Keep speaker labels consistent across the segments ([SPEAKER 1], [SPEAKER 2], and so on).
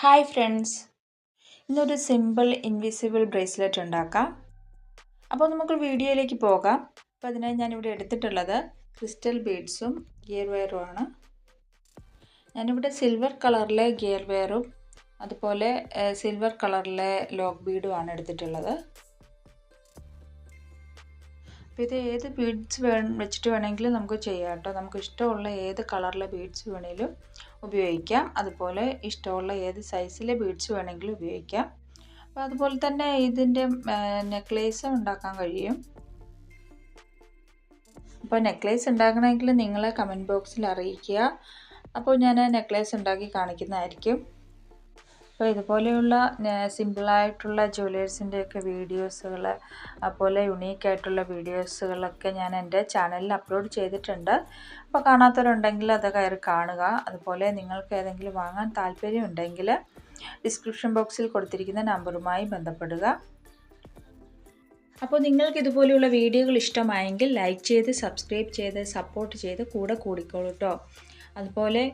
[SPEAKER 1] Hi friends ഇന്നൊരു simple invisible bracelet ഉണ്ടാക്കാം. അപ്പോൾ നമുക്ക് വീഡിയോയിലേക്ക് പോകാം. അപ്പോൾ അതിനായി ഞാനിവിടെ എടുത്തിട്ടുള്ളത് ക്രിസ്റ്റൽ ബീഡ്സും ഗിയർ വെയറും ആണ്. ഞാനിവിടെ സിൽവർ കളറിലെ ഗിയർ വെയറും അതുപോലെ സിൽവർ കളറിലെ ലോക്ക് ബീഡും ആണ് എടുത്തിട്ടുള്ളത്. അപ്പോൾ ഇത് ഏത് ബീഡ്സ് വേ വെച്ചിട്ട് വേണമെങ്കിലും നമുക്ക് ചെയ്യാം കേട്ടോ നമുക്ക് ഇഷ്ടമുള്ള ഏത് കളറിലെ ബീഡ്സ് വേണമെങ്കിലും ഉപയോഗിക്കാം. അതുപോലെ ഇഷ്ടമുള്ള ഏത് സൈസിലെ ബീഡ്സ് വേണമെങ്കിലും ഉപയോഗിക്കാം. അപ്പോൾ അതുപോലെ തന്നെ ഇതിന്റെ നെക്ലേസ് ഉണ്ടാക്കാൻ കഴിയും. അപ്പോൾ നെക്ലേസ് ഉണ്ടാക്കണമെങ്കിൽ നിങ്ങളെ കമന്റ് ബോക്സിൽ അറിയിക്കുക. അപ്പോൾ ഞാൻ നെക്ലേസ് ഉണ്ടാക്കി കാണിക്കുന്നതായിരിക്കും. അപ്പോൾ ഇതുപോലെയുള്ള സിമ്പിളായിട്ടുള്ള ജ്വല്ലേഴ്സിന്റെയൊക്കെ വീഡിയോസുകൾ അതുപോലെ യുണീക്കായിട്ടുള്ള വീഡിയോസുകളൊക്കെ ഞാൻ എന്റെ ചാനലിൽ അപ്ലോഡ് ചെയ്തിട്ടുണ്ട്. അപ്പോൾ കാണാത്തവരുണ്ടെങ്കിൽ അത് കയറി കാണുക. അതുപോലെ നിങ്ങൾക്ക് ഏതെങ്കിലും വാങ്ങാൻ താല്പര്യമുണ്ടെങ്കിൽ ഡിസ്ക്രിപ്ഷൻ ബോക്സിൽ കൊടുത്തിരിക്കുന്ന നമ്പറുമായി ബന്ധപ്പെടുക. അപ്പോൾ നിങ്ങൾക്ക് ഇതുപോലെയുള്ള വീഡിയോകൾ ഇഷ്ടമായെങ്കിൽ ലൈക്ക് ചെയ്ത് സബ്സ്ക്രൈബ് ചെയ്ത് സപ്പോർട്ട് ചെയ്ത് കൂടെ കൂടിക്കോളൂ കേട്ടോ അതുപോലെ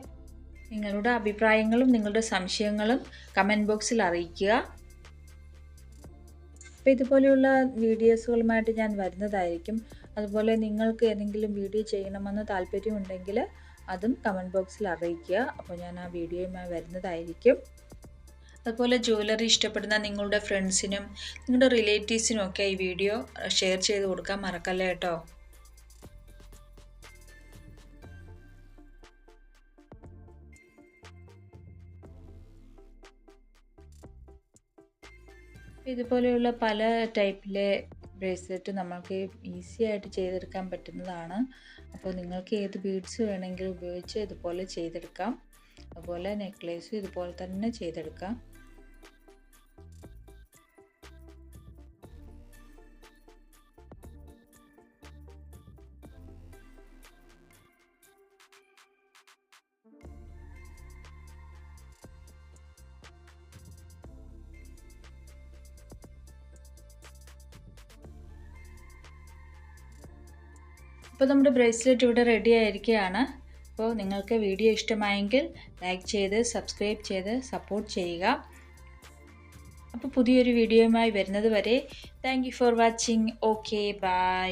[SPEAKER 1] നിങ്ങളുടെ അഭിപ്രായങ്ങളും നിങ്ങളുടെ സംശയങ്ങളും കമന്റ് ബോക്സിൽ അറിയിക്കുക. അപ്പോൾ ഇതുപോലെയുള്ള വീഡിയോസുകളുമായിട്ട് ഞാൻ വരുന്നതായിരിക്കും. അതുപോലെ നിങ്ങൾക്ക് ഏതെങ്കിലും വീഡിയോ ചെയ്യണമെന്ന് താല്പര്യമുണ്ടെങ്കിൽ അതും കമന്റ് ബോക്സിൽ അറിയിക്കുക. അപ്പോൾ ഞാൻ ആ വീഡിയോയുമായി വരുന്നതായിരിക്കും. അതുപോലെ ജ്വല്ലറി ഇഷ്ടപ്പെടുന്ന നിങ്ങളുടെ ഫ്രണ്ട്സിനും നിങ്ങളുടെ റിലേറ്റീവ്സിനും ഒക്കെ ഈ വീഡിയോ ഷെയർ ചെയ്ത് കൊടുക്കാൻ മറക്കല്ലേ കേട്ടോ? ഇതുപോലെയുള്ള പല ടൈപ്പിലെ ബ്രേസ്ലെറ്റ് നമ്മൾക്ക് ഈസി ആയിട്ട് ചെയ്തെടുക്കാൻ പറ്റുന്നതാണ്. അപ്പോൾ നിങ്ങൾക്ക് ഏത് ബീഡ്സ് വേണമെങ്കിലും ഉപയോഗിച്ച് ഇതുപോലെ ചെയ്തെടുക്കാം. അതുപോലെ നെക്ലേസും ഇതുപോലെ തന്നെ ചെയ്തെടുക്കാം. അപ്പോൾ നമ്മുടെ ബ്രേസ്ലെറ്റ് ഇവിടെ റെഡി ആയിരിക്കുകയാണ്. അപ്പോൾ നിങ്ങൾക്ക് വീഡിയോ ഇഷ്ടമായെങ്കിൽ ലൈക്ക് ചെയ്ത് സബ്സ്ക്രൈബ് ചെയ്ത് സപ്പോർട്ട് ചെയ്യുക. അപ്പോൾ പുതിയൊരു വീഡിയോയുമായി വരുന്നത് വരെ thank for watching okay bye